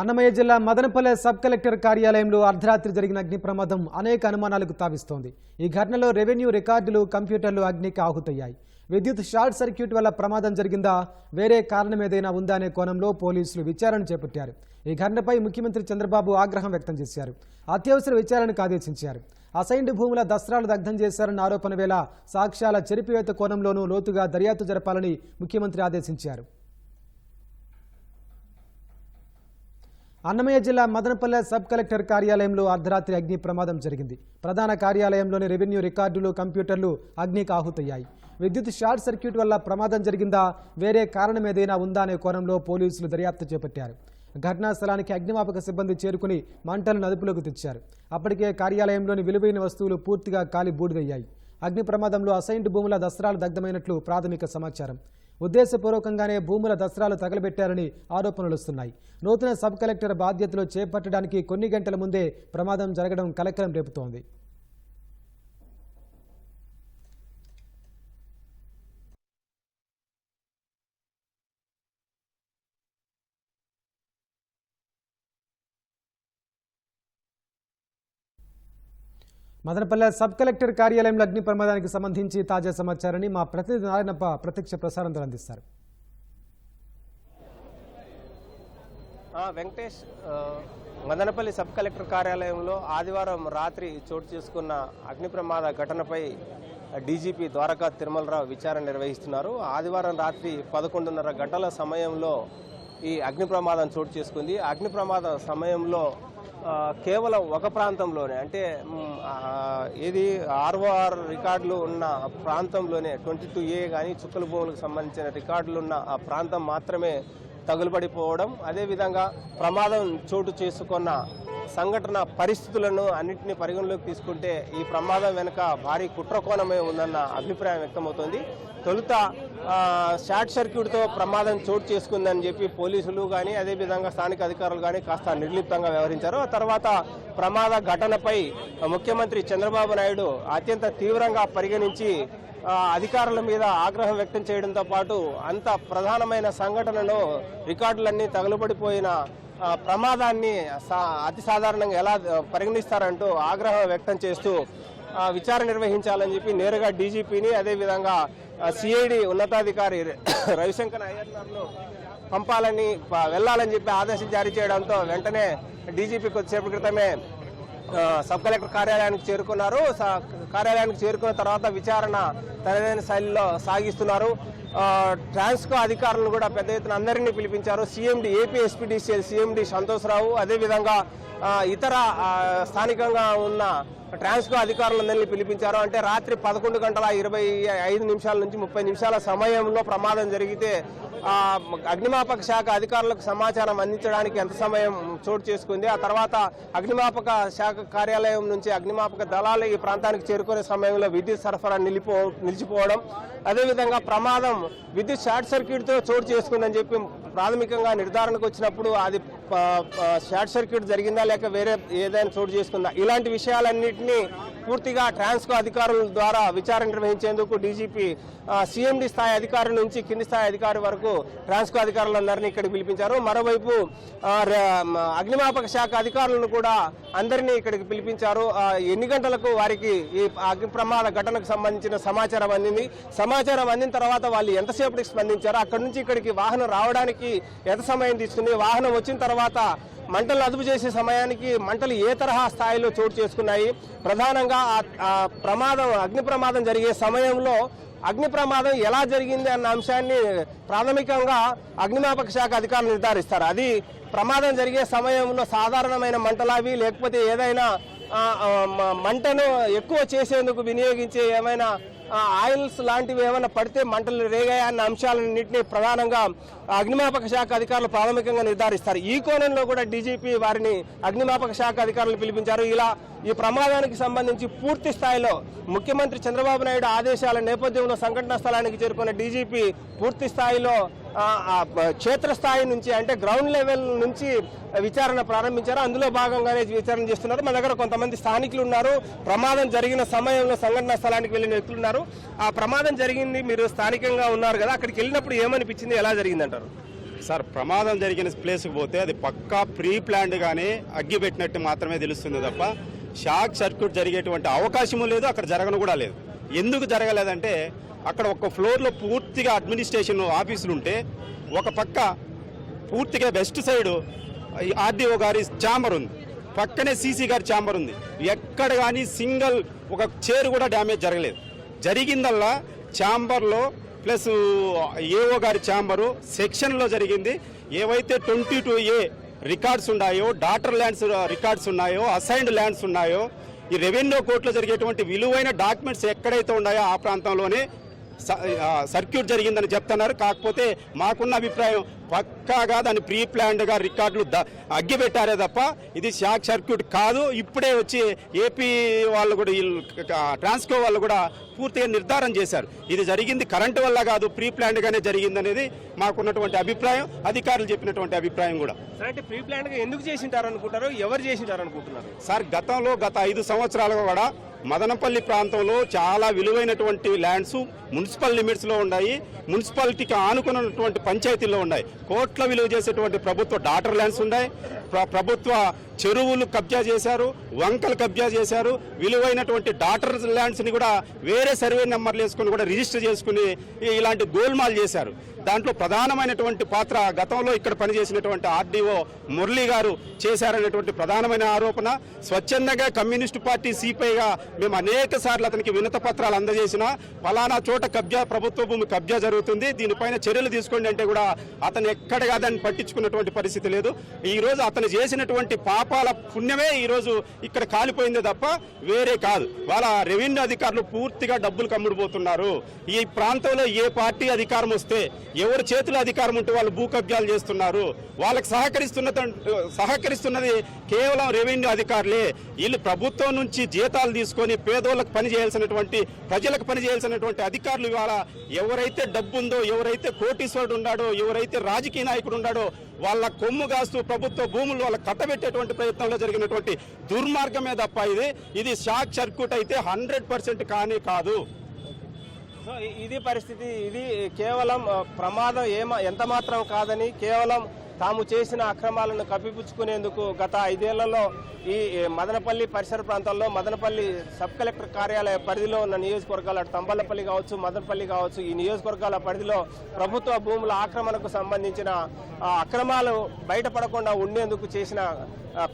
అన్నమయ్య జిల్లా Madanapalle sub collector కార్యాలయంలో అర్ధరాత్రి జరిగిన అగ్ని ప్రమాదం అనేక అనుమానాలకు తావిస్తోంది. ఈ ఘటనలో రెవెన్యూ రికార్డులు కంప్యూటర్లు అగ్నికి ఆహుతయ్యాయి. విద్యుత్ షార్ట్ సర్క్యూట్ వల్ల ప్రమాదం జరిగిందా వేరే కారణం ఏదైనా ఉందా అనే కోణంలో పోలీసులు విచారణ చేపట్టారు. ఈ ఘటనపై ముఖ్యమంత్రి చంద్రబాబు ఆగ్రహం వ్యక్తం చేశారు. అత్యవసర విచారణకు ఆదేశించారు. అసైన్డ్ భూముల దస్త్రాలు దగ్ధం చేశారన్న ఆరోపణ వేళ సాక్ష్యాల చెరిపివేత కోణంలోనూ లోతుగా దర్యాప్తు జరపాలని ముఖ్యమంత్రి ఆదేశించారు. అన్నమయ్య జిల్లా మదనపల్లె సబ్ కలెక్టర్ కార్యాలయంలో అర్ధరాత్రి అగ్ని ప్రమాదం జరిగింది. ప్రధాన కార్యాలయంలోని రెవెన్యూ రికార్డులు కంప్యూటర్లు అగ్నికి ఆహుతయ్యాయి. విద్యుత్ షార్ట్ సర్క్యూట్ వల్ల ప్రమాదం జరిగిందా వేరే కారణం ఏదైనా ఉందా అనే కోణంలో పోలీసులు దర్యాప్తు చేపట్టారు. ఘటనా స్థలానికి అగ్నిమాపక సిబ్బంది చేరుకుని మంటలను అదుపులోకి తెచ్చారు. అప్పటికే కార్యాలయంలోని విలువైన వస్తువులు పూర్తిగా కాలి బూడిదయ్యాయి అగ్ని ప్రమాదంలో అసైన్డ్ భూముల దస్త్రాలు దగ్ధమైనట్లు ప్రాథమిక సమాచారం. ఉద్దేశపూర్వకంగానే భూముల దసరాలు తగలబెట్టారని ఆరోపణలు వస్తున్నాయి. నూతన సబ్ కలెక్టర్ బాధ్యతలు చేపట్టడానికి కొన్ని గంటల ముందే ప్రమాదం జరగడం కలకలం రేపుతోంది. మదనపల్లె సబ్ కలెక్టర్ కార్యాలయంలో అగ్ని ప్రమాదానికి సంబంధించి తాజా సమాచారాన్ని మా ప్రతినిధి నారాయణప్ప ప్రత్యక్ష ప్రసారంతో అందిస్తారు. వెంకటేష్ మదనపల్లి సబ్ కలెక్టర్ కార్యాలయంలో ఆదివారం రాత్రి చోటు చేసుకున్న అగ్ని ప్రమాద ఘటనపై డీజీపీ ద్వారకా తిరుమలరావు విచారణ నిర్వహిస్తున్నారు. ఆదివారం రాత్రి పదకొండున్నర గంటల సమయంలో ఈ అగ్ని ప్రమాదం చోటు చేసుకుంది. అగ్ని ప్రమాద సమయంలో కేవలం ఒక ప్రాంతంలోనే అంటే ఇది ఏది ఆర్ఓఆర్ రికార్డులు ఉన్న ప్రాంతంలోనే ట్వంటీ టూ ఏ కానీ చుక్కల భూములకు సంబంధించిన రికార్డులు ఉన్న ఆ ప్రాంతం మాత్రమే తగులుబడిపోవడం అదేవిధంగా ప్రమాదం చోటు చేసుకున్న సంఘటన పరిస్థితులను అన్నింటినీ పరిగణలోకి తీసుకుంటే ఈ ప్రమాదం వెనుక భారీ కుట్రకోణమే ఉందన్న అభిప్రాయం వ్యక్తమవుతోంది. తొలుత షార్ట్ సర్క్యూట్తో ప్రమాదం చోటు చేసుకుందని చెప్పి పోలీసులు కానీ అదేవిధంగా స్థానిక అధికారులు కానీ కాస్త నిర్లిప్తంగా వ్యవహరించారు. ఆ తర్వాత ప్రమాద ఘటనపై ముఖ్యమంత్రి చంద్రబాబు నాయుడు అత్యంత తీవ్రంగా పరిగణించి అధికారుల మీద ఆగ్రహం వ్యక్తం చేయడంతో పాటు అంత ప్రధానమైన సంఘటనలో రికార్డులన్నీ తగులబడిపోయిన ప్రమాదాన్ని సా- అతి సాధారణంగా ఎలా పరిగణిస్తారంటూ ఆగ్రహం వ్యక్తం చేస్తూ విచారణ నిర్వహించాలని చెప్పి నేరుగా డీజీపీని అదేవిధంగా సిఐడి ఉన్నతాధికారి రవిశంకర్ అయ్యర్ను పంపాలని వెళ్ళాలని చెప్పి ఆదేశం జారీ చేయడంతో వెంటనే డీజీపీ కొద్దిసేపు క్రితమే సబ్ కలెక్టర్ కార్యాలయానికి చేరుకున్నారు. స- కార్యాలయానికి చేరుకున్న తర్వాత విచారణ తనదైన శైలిలో సాగిస్తున్నారు. ట్రాన్స్కో అధికారులను కూడా పెద్ద ఎత్తున అందరినీ పిలిపించారు. CMD AP SPDCL CMD Santosh Rao అదేవిధంగా ఇతర స్థానికంగా ఉన్న ట్రాన్స్కో అధికారులందరినీ పిలిపించారు. అంటే రాత్రి పదకొండు గంటల ఇరవై ఐదు నిమిషాల నుంచి ముప్పై నిమిషాల సమయంలో ప్రమాదం జరిగితే అగ్నిమాపక శాఖ అధికారులకు సమాచారం అందించడానికి ఎంత సమయం చోటు చేసుకుంది? ఆ తర్వాత అగ్నిమాపక శాఖ కార్యాలయం నుంచి అగ్నిమాపక దళాలు ఈ ప్రాంతానికి చేరుకునే సమయంలో విద్యుత్ సరఫరా నిలిపో నిలిచిపోవడం అదేవిధంగా ప్రమాదం విద్యుత్ షార్ట్ సర్క్యూట్తో చోటు చేసుకుందని చెప్పి ప్రాథమికంగా నిర్ధారణకు వచ్చినప్పుడు అది షార్ట్ సర్క్యూట్ జరిగిందా లేక వేరే ఏదైనా చోటు చేసుకుందా? ఇలాంటి విషయాలన్నింటినీ పూర్తిగా ట్రాన్స్కో అధికారుల ద్వారా విచారణ నిర్వహించేందుకు డీజీపీ సీఎండి స్థాయి అధికారి నుంచి కింది స్థాయి అధికారి వరకు ట్రాన్స్కో అధికారులందరినీ ఇక్కడ పిలిపించారు. మరోవైపు అగ్నిమాపక శాఖ అధికారులను కూడా అందరినీ ఇక్కడికి పిలిపించారు. ఎన్ని గంటలకు వారికి ఈ అగ్ని ప్రమాద ఘటనకు సంబంధించిన సమాచారం అందింది? సమాచారం అందిన తర్వాత వాళ్ళు ఎంతసేపటికి స్పందించారు? అక్కడి నుంచి ఇక్కడికి వాహనం రావడానికి ఎంత సమయం తీసుకుంది వాహనం వచ్చిన తర్వాత మంటలు అదుపు చేసే సమయానికి మంటలు ఏ తరహా స్థాయిలో చోటు చేసుకున్నాయి? ప్రధానంగా ఆ- ప్రమాదం అగ్ని ప్రమాదం జరిగే సమయంలో అగ్ని ప్రమాదం ఎలా జరిగింది అన్న అంశాన్ని ప్రాథమికంగా అగ్నిమాపక శాఖ అధికారులు నిర్ధారిస్తారు. అది ప్రమాదం జరిగే సమయంలో సాధారణమైన మంటలావి లేకపోతే ఏదైనా మంటను ఎక్కువ చేసేందుకు వినియోగించే ఏమైనా ఆయిల్స్ లాంటివి ఏమైనా పడితే మంటలు రేగాయా అన్న అంశాలన్నింటినీ ప్రధానంగా అగ్నిమాపక శాఖ అధికారులు ప్రాథమికంగా నిర్ధారిస్తారు. ఈ కోణంలో కూడా డీజీపీ వారిని అగ్నిమాపక శాఖ అధికారులు పిలిపించారు. ఇలా ఈ ప్రమాదానికి సంబంధించి పూర్తి స్థాయిలో ముఖ్యమంత్రి చంద్రబాబు నాయుడు ఆదేశాల నేపథ్యంలో సంఘటనా స్థలానికి చేరుకున్న డీజీపీ పూర్తి స్థాయిలో క్షేత్రస్థాయి నుంచి అంటే గ్రౌండ్ లెవెల్ నుంచి విచారణ ప్రారంభించారు. అందులో భాగంగానే విచారణ చేస్తున్నారు. మన దగ్గర కొంతమంది స్థానికులు ఉన్నారు. ప్రమాదం జరిగిన సమయంలో సంఘటనా స్థలానికి వెళ్ళిన వ్యక్తులు ఉన్నారు. ఆ ప్రమాదం జరిగింది. మీరు స్థానికంగా ఉన్నారు కదా అక్కడికి వెళ్ళినప్పుడు ఏమనిపించింది? ఎలా జరిగిందంటారు? సార్ ప్రమాదం జరిగిన ప్లేస్కి పోతే అది పక్కా ప్రీ ప్లాన్డ్ గానే అగ్గి పెట్టినట్టు మాత్రమే తెలుస్తుంది తప్ప షాక్ సర్క్యూట్ జరిగేటువంటి అవకాశము లేదు అక్కడ జరగను కూడా లేదు. ఎందుకు జరగలేదంటే అక్కడ ఒక ఫ్లోర్లో పూర్తిగా అడ్మినిస్ట్రేషన్ ఆఫీసులు ఉంటే ఒక పక్క పూర్తిగా వెస్ట్ సైడ్ ఆర్డీఓ గారి ఛాంబర్ ఉంది. పక్కనే సీసీ గారి ఛాంబర్ ఉంది. ఎక్కడ కానీ సింగిల్ ఒక చైర్ కూడా డ్యామేజ్ జరగలేదు. జరిగిందల్లా ఛాంబర్లో ప్లస్ ఏఓ గారి ఛాంబరు సెక్షన్లో జరిగింది. ఏవైతే ట్వంటీ టూ ఏ రికార్డ్స్ ఉన్నాయో డాటర్ ల్యాండ్స్ రికార్డ్స్ ఉన్నాయో అసైన్డ్ ల్యాండ్స్ ఉన్నాయో ఈ రెవెన్యూ కోర్టులో జరిగేటువంటి విలువైన డాక్యుమెంట్స్ ఎక్కడైతే ఉన్నాయో ఆ ప్రాంతంలోనే సర్క్యూట్ జరిగిందని చెప్తున్నారు. కాకపోతే మాకున్న అభిప్రాయం పక్కాగా దాన్ని ప్రీ ప్లాన్డ్గా రికార్డులు ద- అగ్గి పెట్టారే తప్ప ఇది షాక్ సర్క్యూట్ కాదు. ఇప్పుడే వచ్చి ఏపీ వాళ్ళు కూడా ట్రాన్స్కో వాళ్ళు కూడా పూర్తిగా నిర్ధారణ చేశారు. ఇది జరిగింది కరెంటు వల్ల కాదు ప్రీ ప్లాన్డ్గానే జరిగింది అనేది మాకున్నటువంటి అభిప్రాయం. అధికారులు చెప్పినటువంటి అభిప్రాయం కూడా. సరే అంటే ప్రీ ప్లాన్గా ఎందుకు చేసింటారు అనుకుంటారు ఎవరు చేసింటారు అనుకుంటున్నారు సార్ గతంలో గత ఐదు సంవత్సరాలుగా కూడా మదనపల్లి ప్రాంతంలో చాలా విలువైనటువంటి ల్యాండ్స్ మున్సిపల్ లిమిట్స్లో ఉన్నాయి. మున్సిపాలిటీకి ఆనుకున్నటువంటి పంచాయతీల్లో ఉన్నాయి. కోట్ల విలువ చేసేటువంటి ప్రభుత్వ డాటర్ ల్యాండ్స్ ఉన్నాయి. ప్రభుత్వ చెరువులు కబ్జా చేశారు వంకలు కబ్జా చేశారు. విలువైనటువంటి డాటర్ ల్యాండ్స్ని కూడా వేరే సర్వే నెంబర్లు వేసుకుని కూడా రిజిస్టర్ చేసుకుని ఇలాంటి గోల్మాల్ చేశారు. దాంట్లో ప్రధానమైనటువంటి పాత్ర గతంలో ఇక్కడ పనిచేసినటువంటి ఆర్డీఓ మురళీ గారు చేశారనేటువంటి ప్రధానమైన ఆరోపణ. స్వచ్ఛందంగా కమ్యూనిస్టు పార్టీ సిపిఐగా మేము అనేక సార్లు అతనికి వినత పత్రాలు అందజేసిన ఫలానా చోట కబ్జా ప్రభుత్వ భూమి కబ్జా జరుగుతుంది. దీనిపైన చర్యలు తీసుకోండి అంటే కూడా అతను ఎక్కడగా దాన్ని పట్టించుకున్నటువంటి పరిస్థితి లేదు. ఈ రోజు అతను చేసినటువంటి పాపాల పుణ్యమే ఈరోజు ఇక్కడ కాలిపోయింది తప్ప వేరే కాదు. వాళ్ళ రెవెన్యూ అధికారులు పూర్తిగా డబ్బులు కమ్ముడుపోతున్నారు ఈ ప్రాంతంలో ఏ పార్టీ అధికారం వస్తే ఎవరి చేతిలో అధికారం ఉంటే వాళ్ళు భూ కబ్జాలు చేస్తున్నారు. వాళ్ళకి సహకరిస్తున్న సహకరిస్తున్నది కేవలం రెవెన్యూ అధికారులే. వీళ్ళు ప్రభుత్వం నుంచి జీతాలు తీసుకొని పేదోళ్ళకు పని చేయాల్సినటువంటి ప్రజలకు పని చేయాల్సినటువంటి అధికారులు ఇవాళ ఎవరైతే డబ్బు ఉందో ఎవరైతే కోటీశ్వరుడు ఉన్నాడో ఎవరైతే రాజకీయ నాయకుడు ఉన్నాడో వాళ్ళ కొమ్ము కాస్తూ ప్రభుత్వ భూములు వాళ్ళ కట్టబెట్టేటువంటి ప్రయత్నంలో జరిగినటువంటి దుర్మార్గమే తప్ప ఇది. ఇది షాక్ సర్క్యూట్ అయితే హండ్రెడ్ పర్సెంట్ కానీ కాదు. సో ఇది పరిస్థితి ఇది కేవలం ప్రమాదం ఏమ ఎంత మాత్రం కాదని కేవలం తాము చేసిన అక్రమాలను కప్పిపుచ్చుకునేందుకు గత ఐదేళ్ళలో ఈ మదనపల్లి పరిసర ప్రాంతాల్లో మదనపల్లి సబ్ కలెక్టర్ కార్యాలయ పరిధిలో ఉన్న నియోజకవర్గాల తంబలపల్లి కావచ్చు మదనపల్లి కావచ్చు ఈ నియోజకవర్గాల పరిధిలో ప్రభుత్వ భూముల ఆక్రమణకు సంబంధించిన అక్రమాలు బయటపడకుండా ఉండేందుకు చేసిన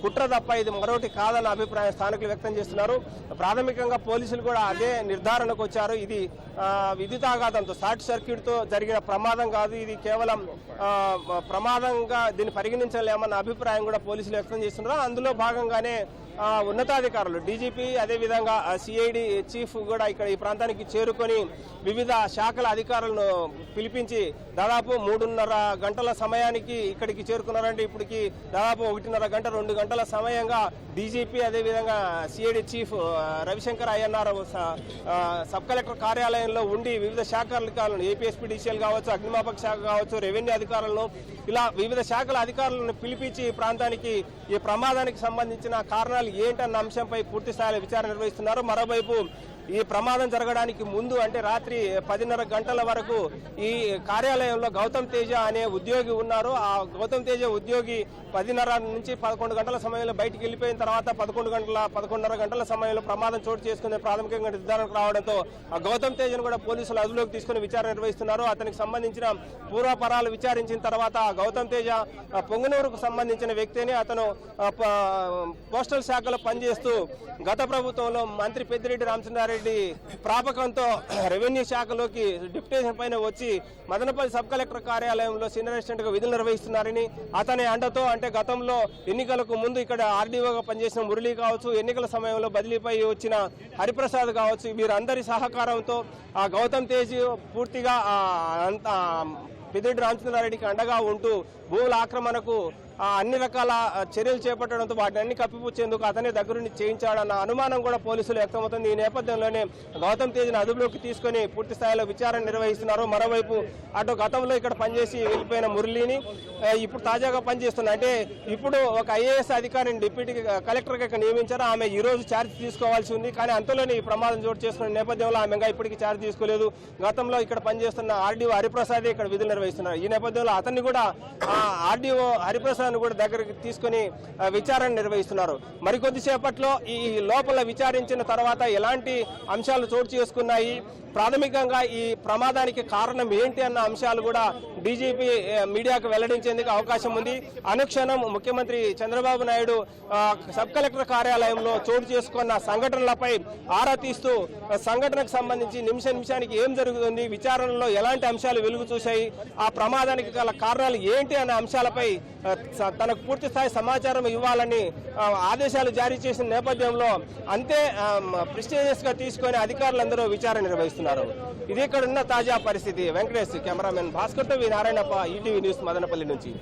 కుట్ర తప్ప ఇది మరొకటి కాదన్న అభిప్రాయం స్థానికులు వ్యక్తం చేస్తున్నారు. ప్రాథమికంగా పోలీసులు కూడా అదే నిర్ధారణకు వచ్చారు. ఇది ఆ, విద్యుతాఘాతంతో షార్ట్ సర్క్యూట్తో జరిగిన ప్రమాదం కాదు. ఇది కేవలం ప్రమాదం దీన్ని పరిగణించలేమన్న అభిప్రాయం కూడా పోలీసులు వ్యక్తం చేస్తున్నారు. అందులో భాగంగానే ఉన్నతాధికారులు డీజీపీ అదేవిధంగా సిఐడి చీఫ్ కూడా ఇక్కడ ఈ ప్రాంతానికి చేరుకొని వివిధ శాఖల అధికారులను పిలిపించి దాదాపు మూడున్నర గంటల సమయానికి ఇక్కడికి చేరుకున్నారంటే ఇప్పటికి దాదాపు ఒకటిన్నర గంట రెండు గంటల సమయంగా డీజీపీ అదేవిధంగా సిఐడి చీఫ్ రవిశంకర్ అయ్యన్నారు స- సబ్ కలెక్టర్ కార్యాలయంలో ఉండి వివిధ శాఖల అధికారులను ఏపీఎస్పీడీసీఎల్ కావచ్చు అగ్నిమాపక శాఖ కావచ్చు రెవెన్యూ అధికారులను ఇలా వివిధ శాఖల అధికారులను పిలిపించి ఈ ప్రాంతానికి ఈ ప్రమాదానికి సంబంధించిన కారణాలు ఏంటన్న అంశంపై పూర్తి స్థాయిలో విచారణ నిర్వహిస్తున్నారు. మరోవైపు ఈ ప్రమాదం జరగడానికి ముందు అంటే రాత్రి పదిన్నర గంటల వరకు ఈ కార్యాలయంలో గౌతమ్ తేజ అనే ఉద్యోగి ఉన్నారు. ఆ గౌతమ్ తేజ ఉద్యోగి పదిన్నర నుంచి పదకొండు గంటల సమయంలో బయటికి వెళ్ళిపోయిన తర్వాత పదకొండు గంటల పదకొండున్నర గంటల సమయంలో ప్రమాదం చోటు చేసుకునే ప్రాథమికంగా నిర్ధారణకు రావడంతో ఆ గౌతమ్ తేజను కూడా పోలీసులు అదులోకి తీసుకుని విచారణ నిర్వహిస్తున్నారు. అతనికి సంబంధించిన పూర్వపరాలు విచారించిన తర్వాత ఆ గౌతమ్ తేజ పొంగునూరుకు పొంగనూరుకు సంబంధించిన వ్యక్తిని అతను పోస్టల్ శాఖలో పనిచేస్తూ గత ప్రభుత్వంలో మంత్రి పెద్దిరెడ్డి రామచంద్రారెడ్డి ప్రాపకంతో రెవెన్యూ శాఖలోకి డిప్యూటేషన్ పైన వచ్చి మదనపల్లి సబ్ కలెక్టర్ కార్యాలయంలో సీనియర్ అసిస్టెంట్గా విధులు నిర్వహిస్తున్నారని అతని అండతో అంటే గతంలో ఎన్నికలకు ముందు ఇక్కడ ఆర్డీఓగా పనిచేసిన మురళి కావచ్చు ఎన్నికల సమయంలో బదిలీపై వచ్చిన హరిప్రసాద్ కావచ్చు వీరందరి సహకారంతో ఆ గౌతమ్ తేజ్ పూర్తిగా ఆ, పెద్దిరెడ్డి రామచంద్రారెడ్డికి అండగా ఉంటూ భూముల ఆక్రమణకు అన్ని రకాల చర్యలు చేపట్టడంతో వాటిని అన్ని కప్పిపుచ్చేందుకు అతనే దగ్గరుండి చేయించాడన్న అనుమానం కూడా పోలీసులు వ్యక్తమవుతుంది. ఈ నేపథ్యంలోనే గౌతమ్ తేజ్ని అదుపులోకి తీసుకొని పూర్తి స్థాయిలో విచారణ నిర్వహిస్తున్నారు. మరోవైపు అటు గతంలో ఇక్కడ పనిచేసి వెళ్ళిపోయిన మురళిని ఇప్పుడు తాజాగా పనిచేస్తున్నా అంటే ఇప్పుడు ఒక ఐఏఎస్ అధికారిని డిప్యూటీ కలెక్టర్గా ఇక్కడ నియమించారు ఆమె ఈ రోజు ఛార్జ్ తీసుకోవాల్సి ఉంది. కానీ అంతలోనే ఈ ప్రమాదం చోటు చేసుకున్న నేపథ్యంలో ఆమె ఇంకా ఇప్పటికీ ఛార్జ్ తీసుకోలేదు. గతంలో ఇక్కడ పనిచేస్తున్న ఆర్డీఓ హరిప్రసాద్ ఇక్కడ విధులు నిర్వహిస్తున్నారు. ఈ నేపథ్యంలో అతన్ని కూడా ఆర్డీఓ హరిప్రసాద్ కూడా దగ్గరికి తీసుకొని విచారణ నిర్వహిస్తున్నారు. మరికొద్దిసేపట్లో ఈ లోపల విచారించిన తర్వాత ఎలాంటి అంశాలు చోటు చేసుకున్నాయి? ప్రాథమికంగా ఈ ప్రమాదానికి కారణం ఏంటి అన్న అంశాలు కూడా డీజీపీ మీడియాకు వెల్లడించేందుకు అవకాశం ఉంది. అనుక్షణం ముఖ్యమంత్రి చంద్రబాబు నాయుడు సబ్ కలెక్టర్ కార్యాలయంలో చోటు చేసుకున్న సంఘటనలపై ఆరా తీస్తూ సంఘటనకు సంబంధించి నిమిష నిమిషానికి ఏం జరుగుతుంది? విచారణలో ఎలాంటి అంశాలు వెలుగు చూశాయి? ఆ ప్రమాదానికి గల కారణాలు ఏంటి అనే అంశాలపై తనకు పూర్తి స్థాయి సమాచారం ఇవ్వాలని ఆదేశాలు జారీ చేసిన నేపథ్యంలో అంతే ప్రిస్టేజియస్గా తీసుకొని అధికారులందరూ విచారణ నిర్వహిస్తున్నారు. ఇది ఇక్కడ ఉన్న తాజా పరిస్థితి. Venkatesh cameraman Bhaskar V Narayanappa ETV news Madanapalle నుంచి.